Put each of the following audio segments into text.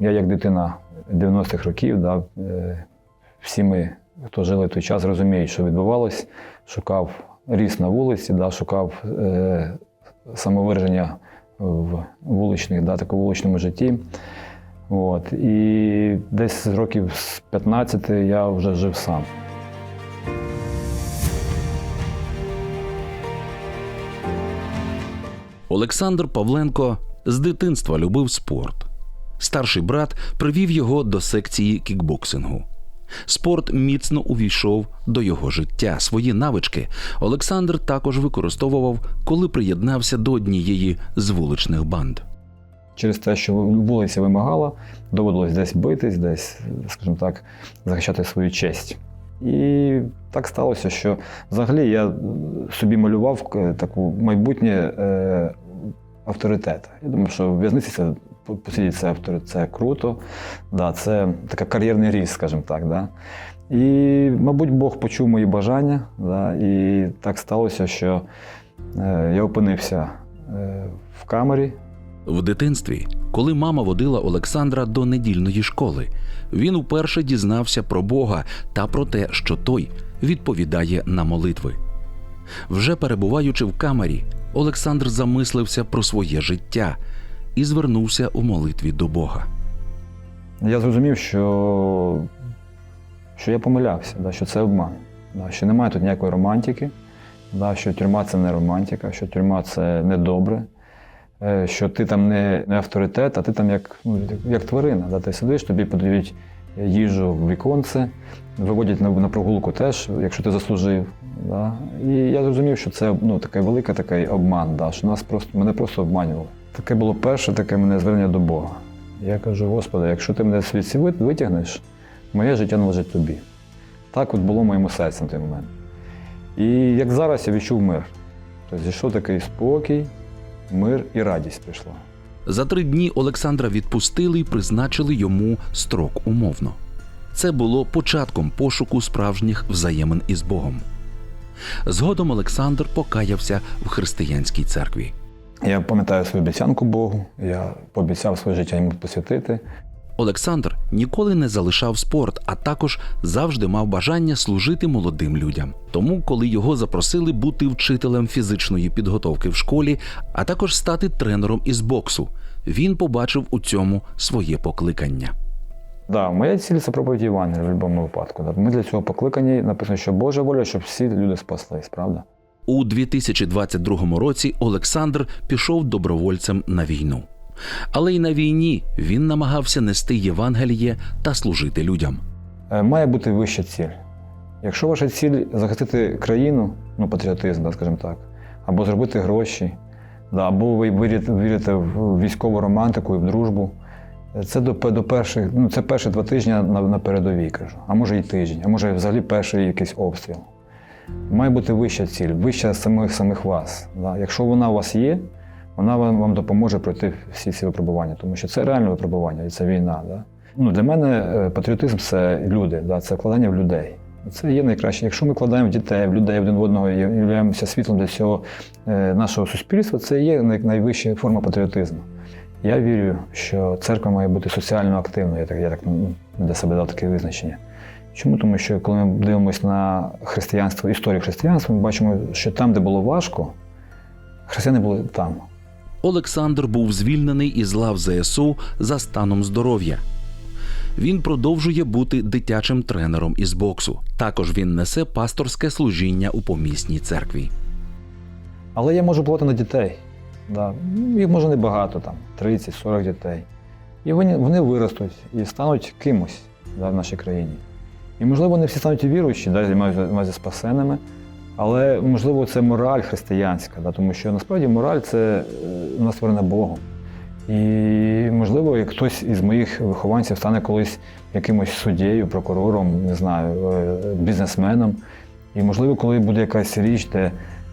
я як дитина 90-х років, да, е, всі ми, хто жили в той час, розуміють, що відбувалось. Шукав ріс на вулиці, да, шукав е, самовираження в вуличних, да, такому вуличному житті. От. І десь з років з 15 я вже жив сам. Олександр Павленко з дитинства любив спорт. Старший брат привів його до секції кікбоксингу. Спорт міцно увійшов до його життя. Свої навички Олександр також використовував, коли приєднався до однієї з вуличних банд. Через те, що вулиця вимагала, доводилось десь битись, десь, скажімо так, захищати свою честь. І так сталося, що взагалі я собі малював е, таку майбутнє е, авторитет. Я думаю, що в в'язниці це це авторитет, це круто. Да, це така кар'єрний ріст, скажімо так. Да. І, мабуть, Бог почув мої бажання, да, і так сталося, що е, я опинився е, в камері. В дитинстві, коли мама водила Олександра до недільної школи, він уперше дізнався про Бога та про те, що той відповідає на молитви. Вже перебуваючи в камері, Олександр замислився про своє життя і звернувся у молитві до Бога. Я зрозумів, що, що я помилявся, да, що це обман, да, що немає тут ніякої романтики, да, що тюрма це не романтика, що тюрма це не добре, е, що ти там не, не авторитет, а ти там як, ну, як тварина. Да, ти сидиш, тобі подають їжу в віконце, виводять на, на прогулку теж, якщо ти заслужив. Да. І я зрозумів, що це ну, такий великий такий обман, да, що нас просто, мене просто обманювали. Таке було перше таке мене звернення до Бога. Я кажу, Господи, якщо ти мене звідси витягнеш, моє життя належить тобі. Так от було моєму серці на той момент. І як зараз я відчув мир. Тобто зійшов такий спокій, мир і радість прийшла. За три дні Олександра відпустили і призначили йому строк умовно. Це було початком пошуку справжніх взаємин із Богом. Згодом Олександр покаявся в християнській церкві. Я пам'ятаю свою обіцянку Богу, я пообіцяв своє життя йому посвятити. Олександр ніколи не залишав спорт, а також завжди мав бажання служити молодим людям. Тому, коли його запросили бути вчителем фізичної підготовки в школі, а також стати тренером із боксу, він побачив у цьому своє покликання. Да, моя ціль це проповідь Євангелія в будь-якому випадку. Ми для цього покликані, написано, що Божа воля, щоб всі люди спаслись, правда? У 2022 році Олександр пішов добровольцем на війну. Але й на війні він намагався нести Євангеліє та служити людям. Е, Має бути вища ціль. Якщо ваша ціль захистити країну, ну патріотизм, да, скажімо так, або зробити гроші, да, або ви вірите, в військову романтику і в дружбу, е, це до, до перших, ну це перші два тижні на, на передовій, кажу, а може і тиждень, а може взагалі перший якийсь обстріл. Має бути вища ціль, вища самих самих вас. Да. Якщо вона у вас є, вона вам, вам допоможе пройти всі ці випробування, тому що це реальне випробування і це війна. Да? Ну, для мене е, патріотизм це люди, да? це вкладання в людей. Це є найкраще. Якщо ми вкладаємо дітей, в людей один в одного і являємося світлом для цього е, нашого суспільства, це є найвища форма патріотизму. Я вірю, що церква має бути соціально активною. Я так, я так ну, для себе дав таке визначення. Чому? Тому що коли ми дивимося на християнство, історію християнства, ми бачимо, що там, де було важко, християни були там. Олександр був звільнений із лав ЗСУ за станом здоров'я. Він продовжує бути дитячим тренером із боксу. Також він несе пасторське служіння у помісній церкві. Але я можу плати на дітей. Да. Їх може небагато, там, 30-40 дітей. І вони, вони виростуть і стануть кимось да, в нашій країні. І, можливо, не всі стануть віруючі, да, займаються спасеними, але, можливо, це мораль християнська, да, тому що насправді мораль це е, у нас створена Богом. І, можливо, як хтось із моїх вихованців стане колись якимось суддєю, прокурором, не знаю, е, бізнесменом. І, можливо, коли буде якась річ, де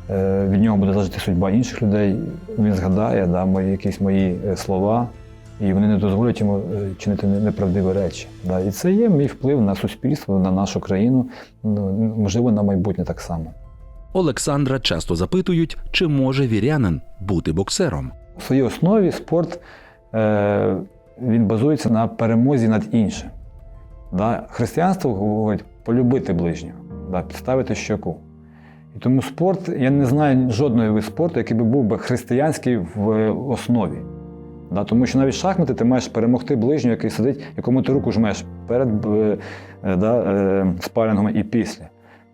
е, від нього буде залежати судьба інших людей, він згадає да, мої, якісь мої е, слова, і вони не дозволять йому е, чинити неправдиві речі. Да. І це є мій вплив на суспільство, на нашу країну, ну, можливо, на майбутнє так само. Олександра часто запитують, чи може вірянин бути боксером. У своїй основі спорт е, він базується на перемозі над іншим. Да? Християнство говорить полюбити ближнього, да? підставити щоку. І тому спорт, я не знаю жодної виду спорту, який би був би християнський в основі. Да? Тому що навіть шахмати ти маєш перемогти ближнього, який сидить, якому ти руку жмеш перед е, е, да, е, спарингом і після.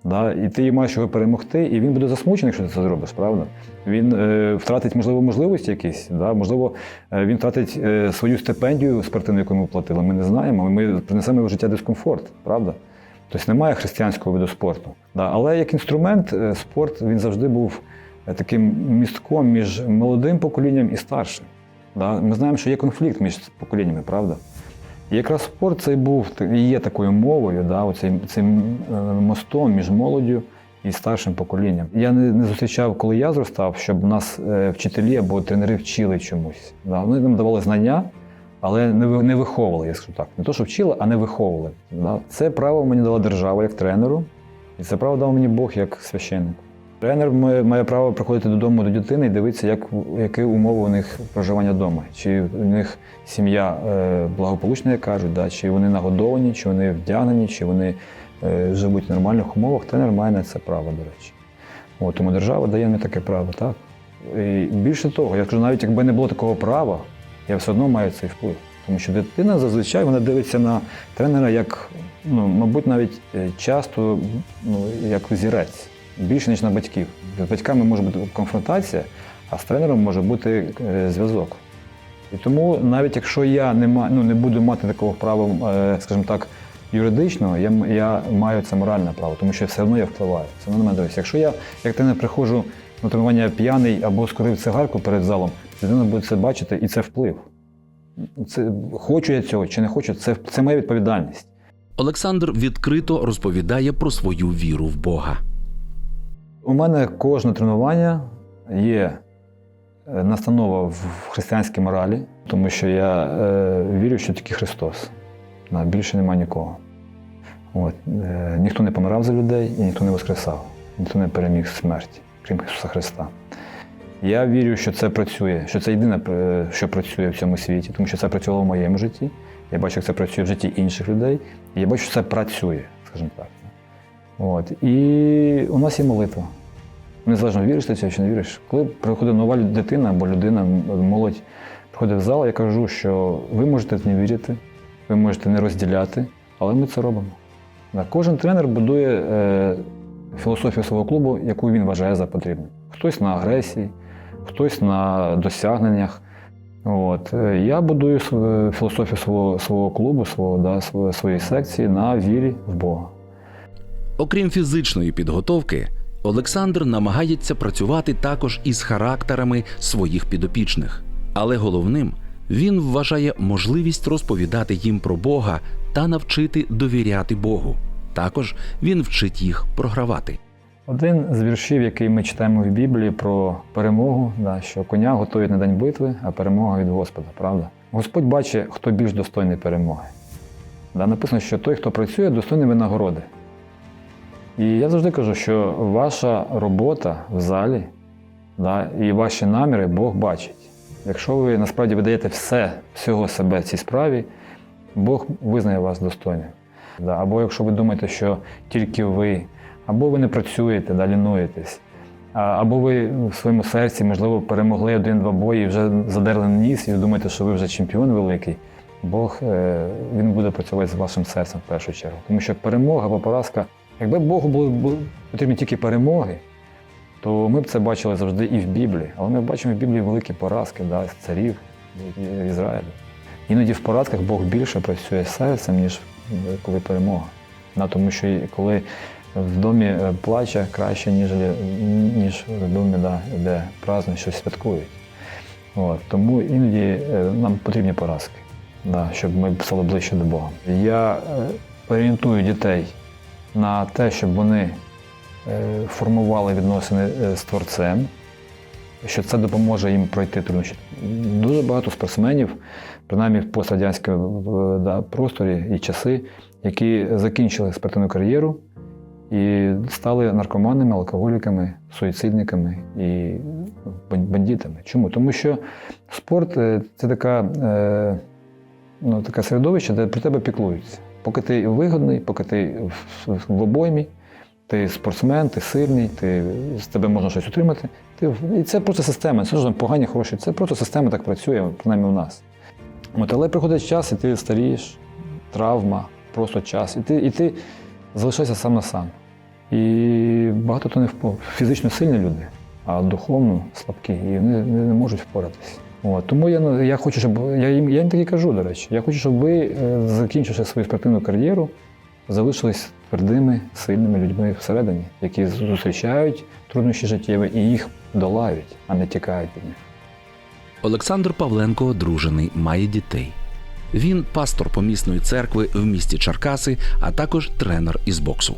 Да? І ти маєш його перемогти, і він буде засмучений, якщо ти це зробиш, правда? Він е, втратить, можливо, можливості якісь, да? можливо, е, він втратить е, свою стипендію спортивну, яку ми платили. Ми не знаємо. Ми принесемо в життя дискомфорт, правда? Тобто немає християнського виду спорту. Да? Але як інструмент, е, спорт він завжди був таким містком між молодим поколінням і старшим. Да? Ми знаємо, що є конфлікт між поколіннями, правда? І якраз спорт цей був і є такою мовою, да, оцим, цим е, мостом між молоддю і старшим поколінням. Я не, не зустрічав, коли я зростав, щоб нас е, вчителі або тренери вчили чомусь. Да. Вони нам давали знання, але не, не виховували, я скажу так. Не то, що вчили, а не виховували. Да. Це право мені дала держава як тренеру, і це право дав мені Бог як священник. Тренер має, право приходити додому до дитини і дивитися, як, які умови у них проживання вдома. Чи у них сім'я е, благополучна, як кажуть, да? чи вони нагодовані, чи вони вдягнені, чи вони е, живуть в нормальних умовах. Тренер має на це право, до речі. От, тому держава дає мені таке право, так. І більше того, я кажу, навіть якби не було такого права, я все одно маю цей вплив. Тому що дитина зазвичай вона дивиться на тренера як, ну, мабуть, навіть е, часто ну, як зірець, більше, ніж на батьків. З батьками може бути конфронтація, а з тренером може бути е, зв'язок. І тому, навіть якщо я не, ма, ну, не буду мати такого права, е, скажімо так, юридичного, я, я маю це моральне право, тому що все одно я впливаю. Це на мене дивиться. Якщо я, як тренер, приходжу на тренування п'яний або скорив цигарку перед залом, людина буде це бачити, і це вплив. Це, хочу я цього чи не хочу, це, це моя відповідальність. Олександр відкрито розповідає про свою віру в Бога. У мене кожне тренування є е, настанова в християнській моралі, тому що я е, вірю, що тільки Христос. Більше немає нікого. От, е, ніхто не помирав за людей і ніхто не воскресав, ніхто не переміг смерть, крім Ісуса Христа. Я вірю, що це працює, що це єдине, е, що працює в цьому світі, тому що це працювало в моєму житті. Я бачу, як це працює в житті інших людей. І я бачу, що це працює, скажімо так. От. І у нас є молитва. Незалежно віриш ти це чи не віриш. Коли приходить нова дитина або людина, молодь, приходить в зал, я кажу, що ви можете не вірити, ви можете не розділяти, але ми це робимо. Кожен тренер будує е, філософію свого клубу, яку він вважає за потрібне. Хтось на агресії, хтось на досягненнях. От. е, Я будую філософію свого, свого клубу, свого, да, своєї секції на вірі в Бога. Окрім фізичної підготовки, Олександр намагається працювати також із характерами своїх підопічних. Але головним він вважає можливість розповідати їм про Бога та навчити довіряти Богу. Також він вчить їх програвати. Один з віршів, який ми читаємо в Біблії про перемогу, да, що коня готують на день битви, а перемога від Господа, правда? Господь бачить, хто більш достойний перемоги. Да, написано, що той, хто працює, достойний винагороди. І я завжди кажу, що ваша робота в залі да, і ваші наміри Бог бачить. Якщо ви насправді видаєте все, всього себе в цій справі, Бог визнає вас достойним. Да, або якщо ви думаєте, що тільки ви, або ви не працюєте, да, лінуєтесь, або ви в своєму серці, можливо, перемогли один-два бої, вже задерли ніс, і думаєте, що ви вже чемпіон великий. Бог е, він буде працювати з вашим серцем в першу чергу. Тому що перемога або поразка, якби Богу були, потрібні тільки перемоги, то ми б це бачили завжди і в Біблії. Але ми бачимо в Біблії великі поразки да, царів Ізраїлю. Іноді в поразках Бог більше працює з серцем, ніж е, коли перемога. Да, тому що коли в домі е, плаче краще, ніж, ніж в домі, да, де празднують, щось святкують. От, тому іноді е, нам потрібні поразки, да, щоб ми стали ближче до Бога. Я е, орієнтую дітей на те, щоб вони е, формували відносини е, з творцем, що це допоможе їм пройти труднощі. Дуже багато спортсменів, принаймні в пострадянському да, просторі і часи, які закінчили спортивну кар'єру і стали наркоманами, алкоголіками, суїцидниками і бан- бандитами. Чому? Тому що спорт е, це така ну, таке середовище, де про тебе піклуються. Поки ти вигодний, поки ти в, обоймі, ти спортсмен, ти сильний, ти, з тебе можна щось отримати. Ти, і це просто система, це ж погані, хороші. Це просто система так працює, принаймні у нас. От, але приходить час, і ти старієш, травма, просто час. І ти, і ти залишаєшся сам на сам. І багато хто не впав. Фізично сильні люди, а духовно слабкі, і вони не можуть впоратися. От, тому я, ну, я хочу, щоб я їм, я їм так і кажу, до речі, я хочу, щоб ви, е, закінчивши свою спортивну кар'єру, залишились твердими, сильними людьми всередині, які зустрічають труднощі життєві і їх долають, а не тікають від них. Олександр Павленко одружений, має дітей. Він пастор помісної церкви в місті Черкаси, а також тренер із боксу.